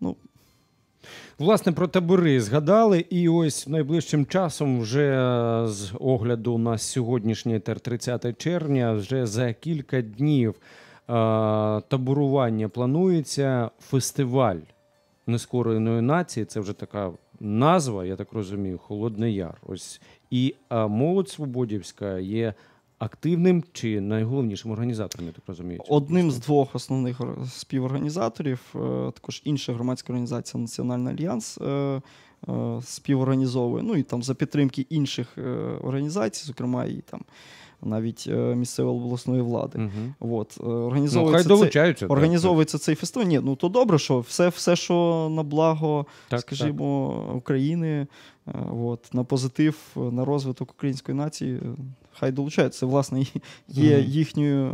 Ну, Власне, про табори згадали, і ось найближчим часом, вже з огляду на сьогоднішній тер 30 червня, вже за кілька днів таборування планується фестиваль нескореної нації. Це вже така назва, я так розумію, Холодний Яр. Ось і молодь Свободівська є активним чи найголовнішим організатором, я так розумію? Одним з двох основних співорганізаторів, е, також інша громадська організація Національний альянс. Е, е, співорганізовує, ну і там за підтримки інших організацій, зокрема і там навіть місцевої обласної влади. Угу. От, Організовується, ну, цей, організовується цей фестиваль. Ні, ну то добре, що все, все що на благо, так, скажімо, так. України, от, на позитив, на розвиток української нації хай долучаються. Це, власне, є їхньою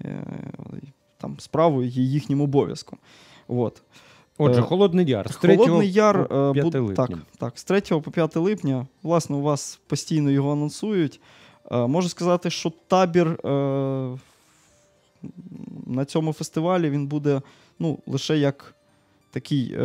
е, е, там, справою, є їхнім обов'язком. От. Отже, Холодний Яр. З 3 Холодний Яр по 5 липня. Так, так, з 3 по 5 липня, власне, у вас постійно його анонсують. Можу сказати, що табір на цьому фестивалі він буде ну, лише як такий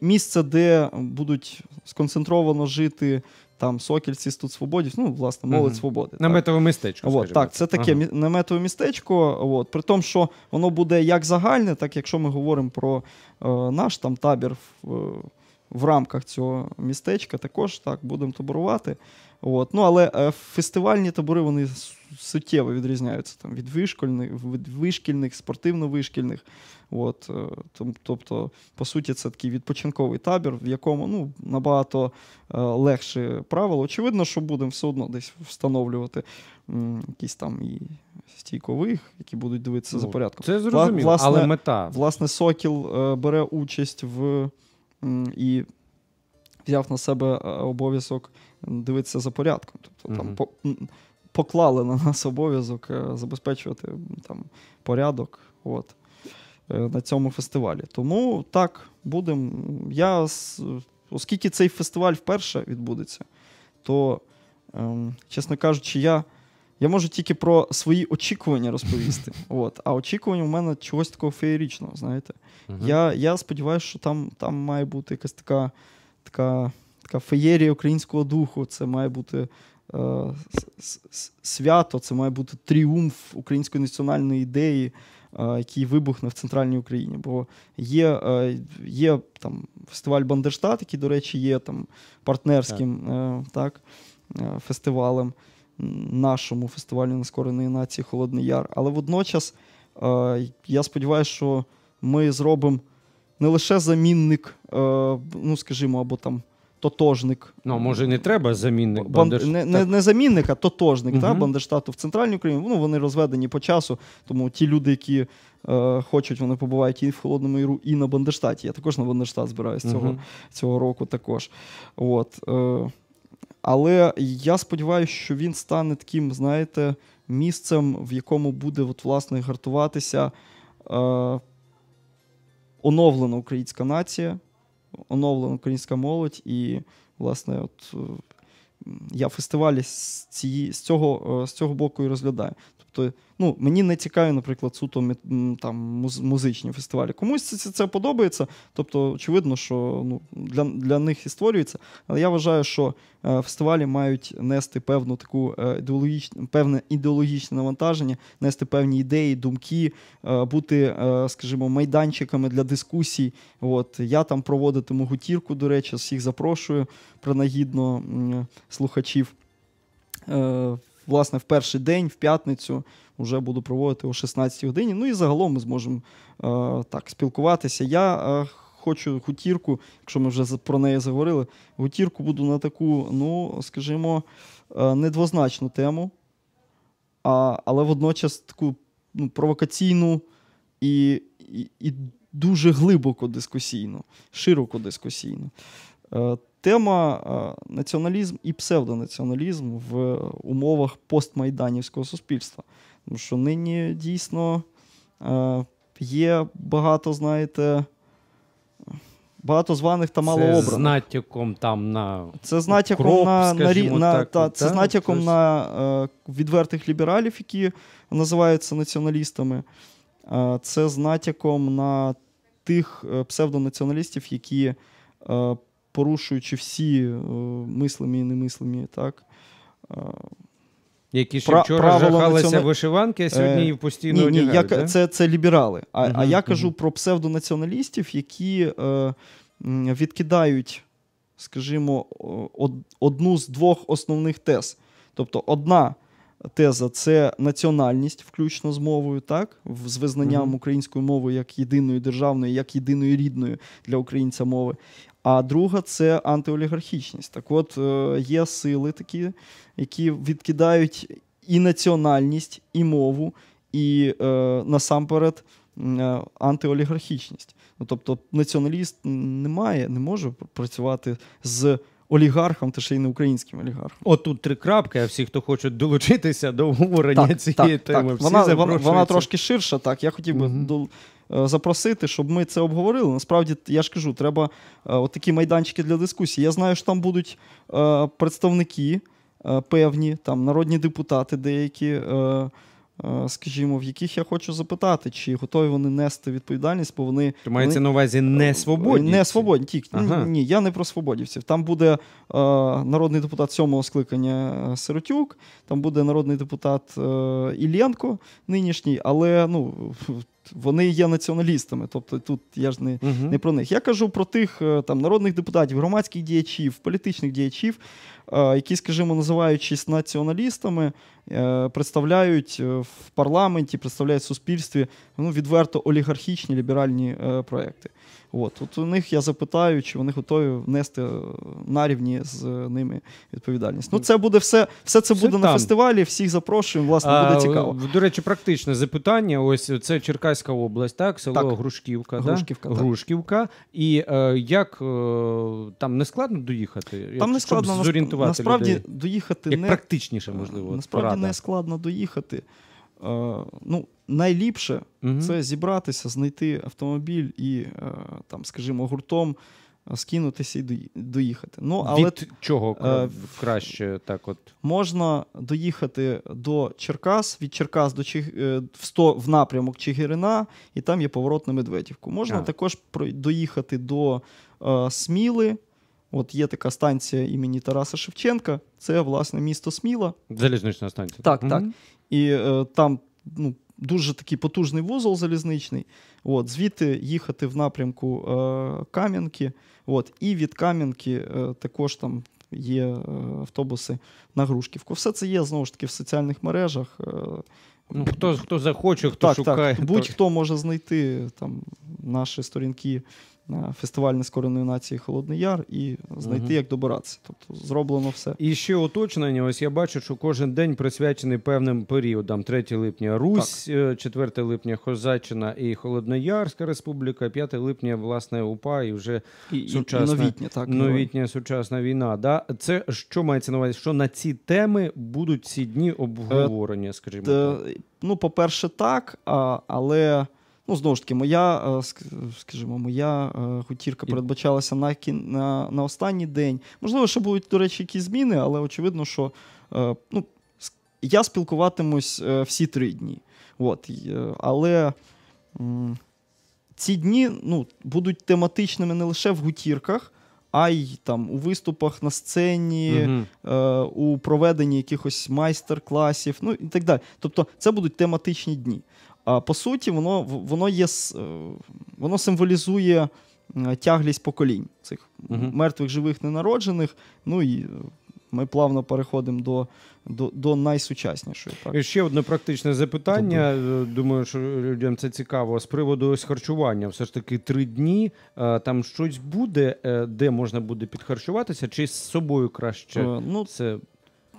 місце, де будуть сконцентровано жити там Сокільці, Студ Свободів, ну, власне, молодь свободи. Наметове містечко. От, так, це таке ага. наметове містечко. От, При тому, що воно буде як загальне, так якщо ми говоримо про е, наш там табір в, в рамках цього містечка, також так будемо таборувати. От. Ну, Але е, фестивальні табори вони суттєво відрізняються там, від вишкільних, від вишкільних, спортивно-вишкільних. От, е, Тобто, по суті, це такий відпочинковий табір, в якому ну, набагато е, легше правило. Очевидно, що будемо все одно десь встановлювати якісь там і стійкових, які будуть дивитися ну, за порядком. Це зрозуміло, власне, але мета. Власне, Сокіл бере участь в і взяв на себе е, обов'язок дивитися за порядком. Тобто там по, поклали на нас обов'язок е, забезпечувати там порядок. От. Е, на цьому фестивалі. Тому так, будемо. Я, Оскільки цей фестиваль вперше відбудеться, то, ем, чесно кажучи, я я можу тільки про свої очікування розповісти. От. А очікування у мене чогось такого феєрічного. знаєте. Uh-huh. Я я сподіваюся, що там там має бути якась така така, така феєрія українського духу. Це має бути е, свято, це має бути тріумф української національної ідеї. Е, який вибухне в центральній Україні. Бо є е, є там фестиваль Бандерштат, який, до речі, є там партнерським так. Е, так, фестивалем, нашому фестивалю нескореної нації Холодний Яр. Але водночас я сподіваюся, що ми зробимо не лише замінник, ну скажімо, або там тотожник. Ну, може, не треба замінник Банд... Не, не не, замінник, а тотожник угу. та, Бандерштату в центральній Україні. Ну, Вони розведені по часу, тому ті люди, які е, хочуть, вони побувають і в Холодному Яру, і на Бандерштаті. Я також на Бандерштат збираюся угу. цього цього року також. От, е, Але я сподіваюся, що він стане таким, знаєте, місцем, в якому буде от, власне гартуватися е, оновлена українська нація оновлена українська молодь, і, власне, от я фестивалі з цієї, з, цього, з цього боку і розглядаю. Тобто, ну, мені не цікаві, наприклад, суто там, музичні фестивалі. Комусь це це подобається. Тобто, очевидно, що ну, для для них і створюється. Але я вважаю, що е, фестивалі мають нести певну таку е, ідеологічну, певне ідеологічне навантаження, нести певні ідеї, думки, е, бути, скажімо, майданчиками для дискусій. От Я там проводитиму гутірку, до речі, всіх запрошую принагідно слухачів власне, в перший день, в п'ятницю, вже буду проводити о 16 годині. Ну і загалом ми зможемо е, так спілкуватися. Я е, хочу гутірку, якщо ми вже про неї заговорили, гутірку буду на таку, ну, скажімо, е, недвозначну тему, а, але водночас таку ну, провокаційну і, і, і дуже глибоко дискусійну, широко дискусійну. Е, Тема е, націоналізм і псевдонаціоналізм в умовах постмайданівського суспільства. Тому що нині дійсно е, є багато, знаєте, багато званих та мало обраних. Це з натяком там на Це з натяком кроп, на, на, на та, це з натяком Тож... на е, відвертих лібералів, які називаються націоналістами. Е, це з натяком на тих псевдонаціоналістів, які порушуючи всі мислимі і немислимі, так. Які ще вчора жахалися націонал... вишиванки, а сьогодні їх постійно ні, одягають, ні, я, да? це це ліберали. А uh-huh, а я кажу uh-huh. про псевдонаціоналістів, які е, відкидають, скажімо, од, одну з двох основних тез. Тобто, одна теза це національність, включно з мовою, так, з визнанням uh-huh. української мови як єдиної державної, як єдиної рідної для українця мови. А друга це антиолігархічність. Так от е, є сили такі, які відкидають і національність, і мову, і е, насамперед е, антиолігархічність. Ну, Тобто націоналіст не має, не може працювати з олігархом, та ще й не українським олігархом. Отут три крапки, а всі, хто хочуть долучитися до обговорення так, цієї так, теми, так. всі вона, вона, вона трошки ширша. Так, я хотів би угу. Запросити, щоб ми це обговорили. Насправді, я ж кажу, треба е, такі майданчики для дискусії. Я знаю, що там будуть е, представники певні, там народні депутати деякі. Е, скажімо, в яких я хочу запитати, чи готові вони нести відповідальність, бо вони То мається вони... на увазі не свободні? Не свободні, тільки ага. ні, я не про свободівців. Там буде е, народний депутат сьомого скликання е, Сиротюк, там буде народний депутат е, Іллєнко нинішній, але ну. Вони є націоналістами, тобто тут я ж не uh-huh. не про них. Я кажу про тих е, там народних депутатів, громадських діячів, політичних діячів, які, скажімо, називаючись націоналістами, е, представляють е, в парламенті, представляють в суспільстві ну, відверто олігархічні ліберальні е, проекти. От. От у них я запитаю, чи вони готові внести на рівні з ними відповідальність. Ну, це буде все все це буде все на фестивалі. Всіх запрошуємо, власне, буде цікаво. До речі, практичне запитання. Ось це Черкаська область, так, село так. Грушківка. Грушківка, да? так. Грушківка. І е, як е, там не складно доїхати? Там не складно зорієнтувати насправді людей? доїхати як не практичніше, можливо. Насправді порада. не складно доїхати. Е, ну, Найліпше угу. це зібратися, знайти автомобіль і, е, там, скажімо, гуртом скинутися і доїхати. Ну, але Від чого е, краще так от? Можна доїхати до Черкас, від Черкас до Чиг... в 100 в напрямок Чигирина, і там є поворот на Медведівку. Можна а. також доїхати до е, Сміли. От є така станція імені Тараса Шевченка, це власне місто Сміла. Залізнична станція. Так, так. так. І е, там ну, дуже такий потужний вузол залізничний. От, Звідти їхати в напрямку е, Кам'янки. От, І від Кам'янки е, також там є е, автобуси на Грушківку. Все це є знову ж таки в соціальних мережах. Е, Ну, Хто хто захоче, хто так, шукає. Так. Будь-хто може знайти там наші сторінки фестиваль нескореної нації Холодний Яр і знайти, угу. як добиратися. Тобто зроблено все. І ще уточнення. Ось я бачу, що кожен день присвячений певним періодам: 3 липня Русь, так. 4 е, липня Хозаччина і Холодноярська Республіка, 5 липня, власне, УПА і вже і, сучасна і новітня, так, новітня сучасна війна. Да? Це що мається на увазі? Що на ці теми будуть ці дні обговорення, е, скажімо? Е, так? Ну, по-перше, так, а, але. Ну, знову ж таки, моя, е, скажімо, моя е, хутірка передбачалася на на, на останній день. Можливо, ще будуть, до речі, якісь зміни, але очевидно, що е, ну, я спілкуватимусь всі три дні. От, Але ці дні ну, будуть тематичними не лише в гутірках, а й там у виступах на сцені, угу. е, у проведенні якихось майстер-класів, ну і так далі. Тобто, це будуть тематичні дні. А по суті, воно воно є е, воно символізує е, тяглість поколінь цих угу. мертвих, живих, ненароджених. Ну і ми плавно переходимо до до, до найсучаснішої. Так. І ще одне практичне запитання. Добре. Думаю, що людям це цікаво. З приводу ось харчування. Все ж таки три дні. Е, там щось буде, де можна буде підхарчуватися, чи з собою краще? Ну, це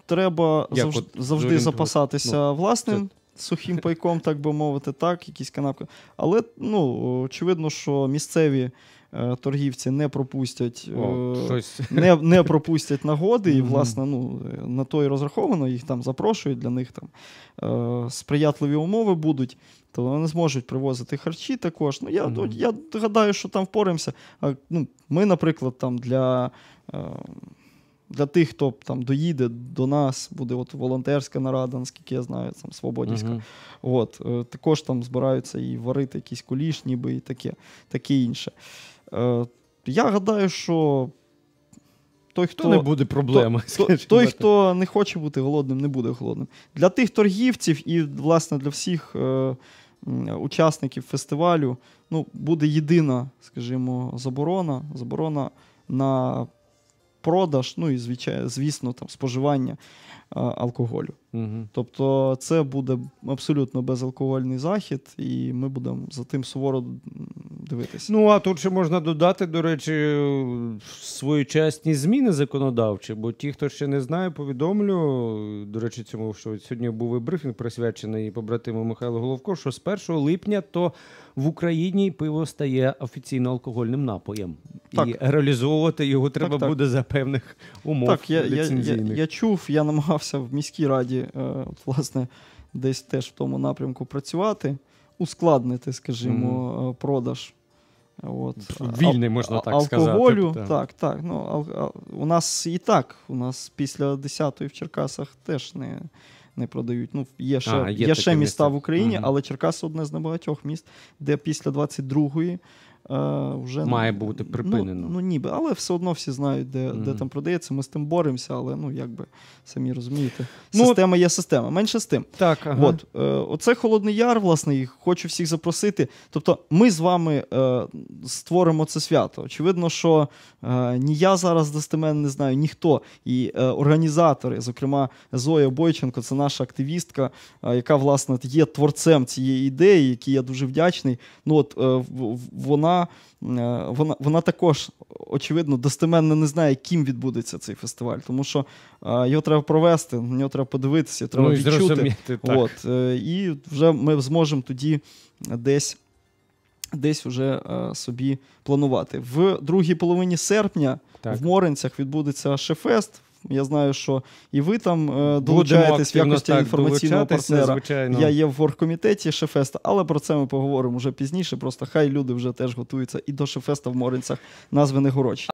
треба завжди, завжди запасатися ну, власним. Це сухим пайком, так би мовити, так, якісь канапки. Але ну, очевидно, що місцеві е, торгівці не пропустять О, е, не не пропустять нагоди, і, власне, ну, на то і розраховано, їх там запрошують, для них там е, сприятливі умови будуть. То вони зможуть привозити харчі також. Ну, Я mm-hmm. я гадаю, що там впораємося. А, ну, Ми, наприклад, там для. Е, для тих, хто там доїде до нас, буде от волонтерська нарада, наскільки я знаю, там Свободівська. Мгм. От, е, також там збираються і варити якийсь куліш, ніби і таке, таке інше. Е, я гадаю, що той, хто То не буде проблеми. то- скажімо той, хто не хоче бути голодним, не буде голодним. Для тих торгівців і, власне, для всіх е, учасників фестивалю ну, буде єдина, скажімо, заборона. Заборона на продаж, ну і звичайно, звісно, там споживання алкоголю. Мгм. Тобто це буде абсолютно безалкогольний захід, і ми будемо за тим суворо дивитися. Ну, а тут ще можна додати, до речі, своєчасні зміни законодавчі, бо ті, хто ще не знає, повідомлю. До речі, цьому що сьогодні був і брифінг присвячений побратиму Михайлу Головко, що з 1 липня то в Україні пиво стає офіційно алкогольним напоєм. Так. І реалізовувати його треба так. буде за певних умов. Так, я, я, я, я чув, я намагався в міській раді, е, от, власне, десь теж в тому напрямку працювати, ускладнити, скажімо, е, продаж. От, Вільний, можна так алкоголю. сказати, так. Так, так. Ну, ал, у нас і так, у нас після 10-ї в Черкасах теж не. Не продають. Ну, є ще, А, є є ще міста місце. в Україні, Мгм. але Черкаси одне з небагатьох міст, де після 22-ї е, вже Має бути припинено. Ну, ну ніби, але все одно всі знають, де, де там продається. Ми з тим боремося, але ну якби самі розумієте. Ну, Система є система. Менше з тим. Так, ага. От, е, оце Холодний Яр, власне, і хочу всіх запросити. Тобто, ми з вами е, створимо це свято. Очевидно, що е, ні я зараз достеменно не знаю, ніхто. І е, організатори, зокрема, Зоя Бойченко, це наша активістка, е, яка, власне, є творцем цієї ідеї, якій я дуже вдячний. Ну, от, е, в- в- вона, е, вона, вона також, очевидно, достеменно не знає, ким відбудеться цей фестиваль, тому що е, його треба провести, на нього треба подивитися, треба ну, відчути. Так. От, е, і вже ми зможемо тоді десь, десь вже е, собі планувати. В другій половині серпня Так. в Моринцях відбудеться Шефест. Я знаю, що і ви там е, долучаєтесь в якості так, інформаційного партнера. Звичайно. Я є в оргкомітеті Шефеста, але про це ми поговоримо вже пізніше. Просто хай люди вже теж готуються і до Шефеста в Моринцях назви не горочі.